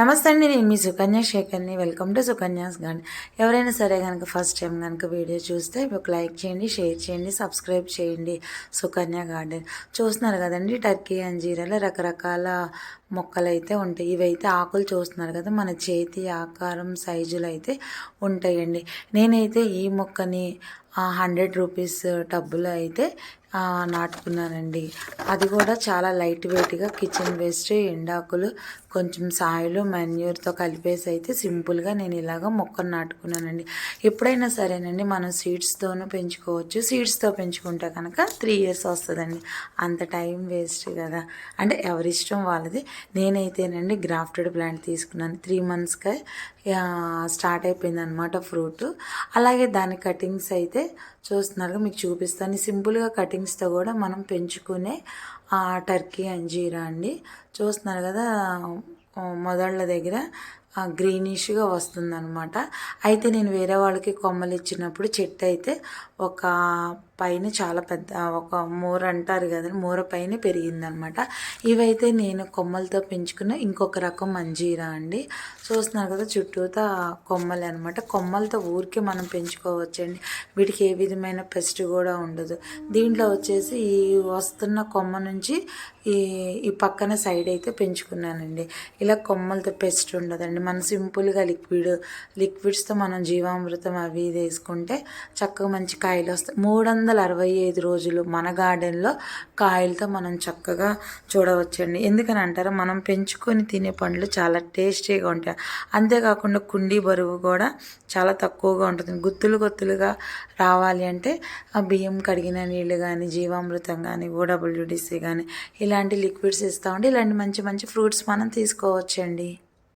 నమస్తే అండి నేను మీ సుకన్య శేఖర్ని. వెల్కమ్ టు సుకన్యాస్ గార్డెన్ ఎవరైనా సరే కనుక ఫస్ట్ టైం కనుక వీడియో చూస్తే ఒక లైక్ చేయండి షేర్ చేయండి సబ్స్క్రైబ్ చేయండి సుకన్య గార్డెన్. చూస్తున్నారు కదండి టర్కీ అంజీరాలో రకరకాల మొక్కలు అయితే ఉంటాయి. ఇవైతే ఆకులు చూస్తున్నారు కదా మన చేతి ఆకారం సైజులు అయితే ఉంటాయండి. నేనైతే ఈ మొక్కని హండ్రెడ్ రూపీస్ టబ్బులో అయితే నాటుకున్నానండి. అది కూడా చాలా లైట్ వెయిట్గా కిచెన్ వేస్ట్ ఎండాకులు కొంచెం సాయిలు మెన్యూర్తో కలిపేసి అయితే సింపుల్గా నేను ఇలాగ మొక్కను నాటుకున్నానండి. ఎప్పుడైనా సరేనండి మనం సీడ్స్తోనూ పెంచుకోవచ్చు. సీడ్స్తో పెంచుకుంటే కనుక త్రీ ఇయర్స్ వస్తుందండి. అంత టైం వేస్ట్ కదా. అంటే ఎవరిష్టం వాళ్ళది. నేనైతేనండి గ్రాఫ్టెడ్ ప్లాంట్ తీసుకున్నాను. త్రీ మంత్స్గా స్టార్ట్ అయిపోయింది అనమాట ఫ్రూట్. అలాగే దాని కటింగ్స్ అయితే చూస్తున్నారు. మీకు చూపిస్తాను. సింపుల్గా కటింగ్స్తో కూడా మనం పెంచుకునే ఆ, టర్కీ అంజీరా అండి. చూస్తున్నారు కదా మొదళ్ళ దగ్గర గ్రీనిష్గా వస్తుందనమాట అయితే నేను వేరే వాళ్ళకి కొమ్మలు ఇచ్చినప్పుడు చెట్టు అయితే ఒక పైన చాలా పెద్ద ఒక మూర అంటారు కదండి మూర పైన పెరిగిందనమాట ఇవైతే నేను కొమ్మలతో పెంచుకున్న ఇంకొక రకం మంజీరా అండి. చూస్తున్నారు కదా చుట్టూతా కొమ్మలే అనమాట కొమ్మలతో ఊరికే మనం పెంచుకోవచ్చండి. వీటికి ఏ విధమైన పెస్ట్ కూడా ఉండదు. దీంట్లో వచ్చేసి ఈ వస్తున్న కొమ్మ నుంచి ఈ ఈ పక్కన సైడ్ అయితే పెంచుకున్నానండి. ఇలా కొమ్మలతో పెస్ట్ ఉండదండి. మనం సింపుల్గా లిక్విడ్ లిక్విడ్స్తో మనం జీవామృతం అవి ఇది వేసుకుంటే చక్కగా మంచి కాయలు వస్తాయి. మూడు వందల అరవై ఐదు రోజులు మన గార్డెన్లో కాయలతో మనం చక్కగా చూడవచ్చండి. ఎందుకని అంటారా? మనం పెంచుకొని తినే పండ్లు చాలా టేస్టీగా ఉంటాయి. అంతేకాకుండా కుండీ బరువు కూడా చాలా తక్కువగా ఉంటుంది. గుత్తులు గుత్తులుగా రావాలి అంటే ఆ బియ్యం కడిగిన నీళ్ళు కానీ జీవామృతం కానీ ఓడబ్ల్యూడిసి కానీ ఇలాంటి లిక్విడ్స్ ఇస్తూ ఉంటే ఇలాంటి మంచి మంచి ఫ్రూట్స్ మనం తీసుకోవచ్చండి.